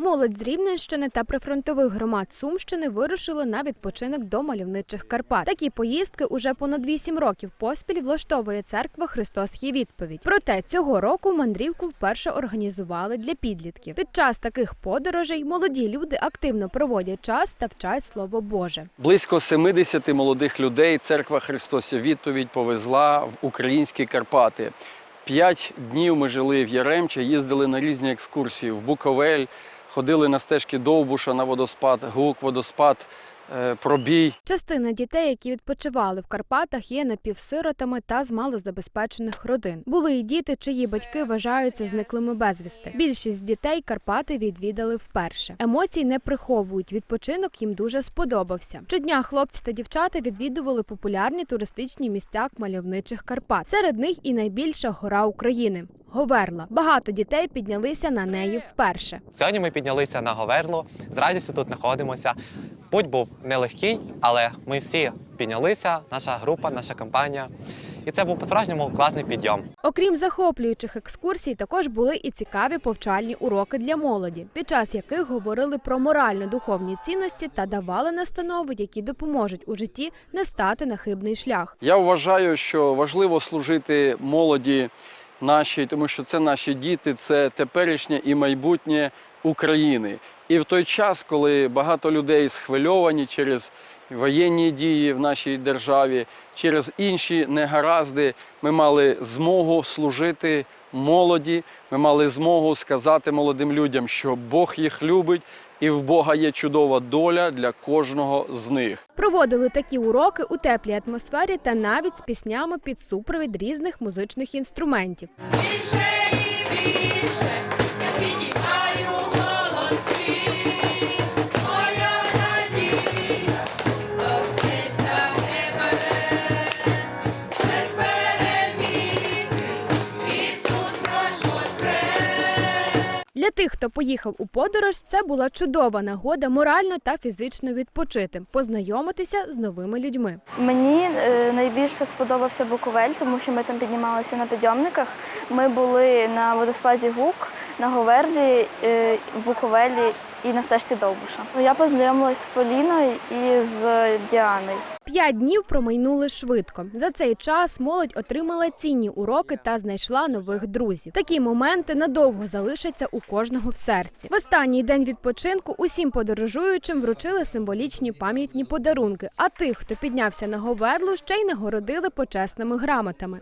Молодь з Рівненщини та прифронтових громад Сумщини вирушили на відпочинок до мальовничих Карпат. Такі поїздки уже понад вісім років поспіль влаштовує церква Христос є відповідь. Проте цього року мандрівку вперше організували для підлітків. Під час таких подорожей молоді люди активно проводять час та вчать слово Боже. Близько 70 молодих людей церква Христос є відповідь повезла в українські Карпати. П'ять днів ми жили в Яремче, їздили на різні екскурсії в Буковель, ходили на стежки Довбуша на водоспад, гук, водоспад, е, пробій. Частина дітей, які відпочивали в Карпатах, є напівсиротами та з малозабезпечених родин. Були і діти, чиї батьки вважаються зниклими безвісти. Більшість дітей Карпати відвідали вперше. Емоцій не приховують. Відпочинок їм дуже сподобався. Щодня хлопці та дівчата відвідували популярні туристичні місця мальовничих Карпат. Серед них і найбільша гора України. Говерла. Багато дітей піднялися на неї вперше. Сьогодні ми піднялися на Говерлу, з радістю тут знаходимося. Путь був нелегкий, але ми всі піднялися, наша група, наша компанія. І це був по-справжньому класний підйом. Окрім захоплюючих екскурсій, також були і цікаві повчальні уроки для молоді, під час яких говорили про морально-духовні цінності та давали настанови, які допоможуть у житті не стати на хибний шлях. Я вважаю, що важливо служити молоді нашій, тому що це наші діти, це теперішнє і майбутнє України. І в той час, коли багато людей схвильовані через воєнні дії в нашій державі, через інші негаразди, ми мали змогу служити молоді. Ми мали змогу сказати молодим людям, що Бог їх любить, і в Бога є чудова доля для кожного з них. Проводили такі уроки у теплій атмосфері та навіть з піснями під супровід різних музичних інструментів. Більше і більше я підіймаю голоси, Тих, хто поїхав у подорож, це була чудова нагода морально та фізично відпочити, познайомитися з новими людьми. Мені е, найбільше сподобався Буковель, тому що ми там піднімалися на підйомниках. Ми були на водоспаді Гук, на Говерлі, е, Буковелі і на стежці Довбуша. Я познайомилася з Поліною і з Діаною. П'ять днів промайнули швидко. За цей час молодь отримала цінні уроки та знайшла нових друзів. Такі моменти надовго залишаться у кожного в серці. В останній день відпочинку усім подорожуючим вручили символічні пам'ятні подарунки. А тих, хто піднявся на говерлу, ще й нагородили почесними грамотами.